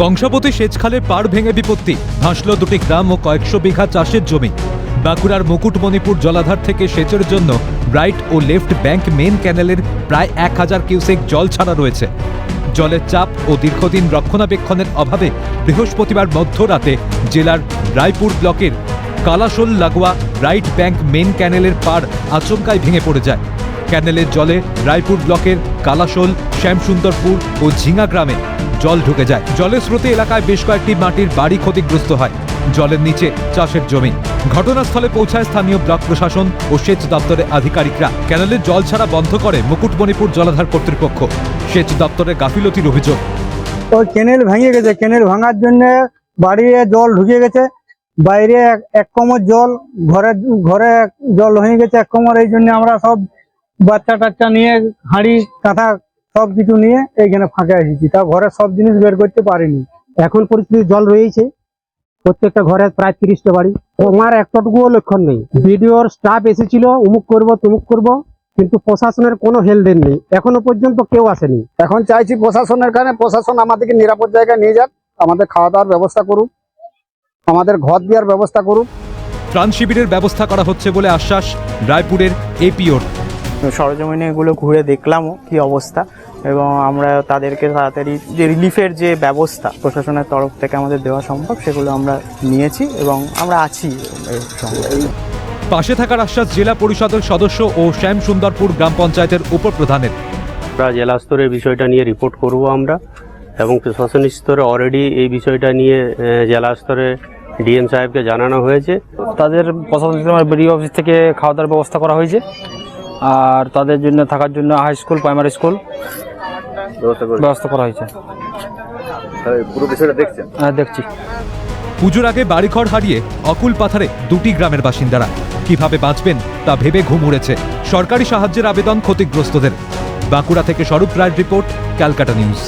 কংসাবতী সেচখালের পাড় ভেঙে বিপত্তি। ভাসল দুটি গ্রাম ও কয়েকশো বিঘা চাষের জমি। বাঁকুড়ার মুকুটমণিপুর জলাধার থেকে সেচের জন্য রাইট ও লেফট ব্যাংক মেন ক্যানেলের প্রায় এক হাজার কিউসেক জল ছাড়া রয়েছে। জলের চাপ ও দীর্ঘদিন রক্ষণাবেক্ষণের অভাবে বৃহস্পতিবার মধ্যরাতে জেলার রায়পুর ব্লকের কালাশোল লাগোয়া রাইট ব্যাংক মেন ক্যানেলের পাড় আচমকায় ভেঙে পড়ে যায়। ক্যানেলের জলে রায়পুর ব্লকের কালাশোল, শ্যামসুন্দরপুর ও ঝিঙা গ্রামে জল ঢুকে যায়। জলের স্রোতে এলাকায় বেশ কয়েকটি মাটির বাড়ি ক্ষতিগ্রস্ত হয়। জলের নিচে চাষের জমি। ঘটনাস্থলে পৌঁছায় স্থানীয় ব্লক প্রশাসন ও সেচ দপ্তরের আধিকারিকরা। ক্যানেলের জল ছাড়া বন্ধ করে মুকুটমণিপুর জলাধার কর্তৃপক্ষ। সেচ দপ্তরের গাফিলতির অভিযোগ। ওই কেনেল ভেঙে গেছে। কেনেল ভাঙার জন্য বাড়িতে জল ঢুকে গেছে। বাইরে এক- কোমর জল, ঘরে ঘরে জল হয়ে গেছে এক কোমর। এই জন্য আমরা সব বাচ্চা টাচ্চা নিয়ে হাঁড়ি কাঁথা সব কিছু নিয়ে এইখানে ফাঁকে এসেছি। তা ঘরে সব জিনিস বের করতে পারিনি। এখন পরিস্থিতি জল রয়েছে। প্রত্যেকটা ঘরে প্রায় তিরিশটা বাড়ি। আমার একটাটুকুও লক্ষণ নেই। বিডিওর স্টাফ এসেছিল উমুক করব তুমুক করব কিন্তু প্রশাসনের কোনো হেলদেন নেই এখনও পর্যন্ত কেউ আসেনি। এখন চাইছি প্রশাসনের কারণে প্রশাসন আমাদেরকে নিরাপদ জায়গায় নিয়ে যাক। আমাদের খাওয়া দাওয়ার ব্যবস্থা করুক। আমাদের ঘর দেওয়ার ব্যবস্থা করুক। ত্রাণ শিবিরের ব্যবস্থা করা হচ্ছে বলে আশ্বাস রায়পুরের এপিওর। সরজমিনে এগুলো ঘুরে দেখলামও কি অবস্থা এবং আমরা তাদেরকে তাড়াতাড়ি যে রিলিফের যে ব্যবস্থা প্রশাসনের তরফ থেকে আমাদের দেওয়া সম্ভব সেগুলো আমরা নিয়েছি এবং আমরা আছি এর সঙ্গে। পাশে থাকার আশ্বাস জেলা পরিষদের সদস্য ও শ্যাম সুন্দরপুর গ্রাম পঞ্চায়েতের উপপ্রধানের। আমরা জেলা স্তরে বিষয়টা নিয়ে রিপোর্ট করব আমরা এবং প্রশাসনিক স্তরে অলরেডি এই বিষয়টা নিয়ে জেলা স্তরে ডিএম সাহেবকে জানানো হয়েছে। তাদের প্রশাসন বিডিও অফিস থেকে খাওয়া দাওয়ার ব্যবস্থা করা হয়েছে। আর তাদের জন্য থাকার জন্য হাই স্কুল প্রাইমারি স্কুল ব্যবস্থা করা হয়েছে। পুরো বিষয়টা দেখছেন? হ্যাঁ দেখছি। পুজোর আগে বাড়িঘর হারিয়ে অকুল পাথারে দুটি গ্রামের বাসিন্দারা। কীভাবে বাঁচবেন তা ভেবে ঘুম উড়েছে। সরকারি সাহায্যের আবেদন ক্ষতিগ্রস্তদের। বাঁকুড়া থেকে স্বরূপ রায়ের রিপোর্ট ক্যালকাটা নিউজ।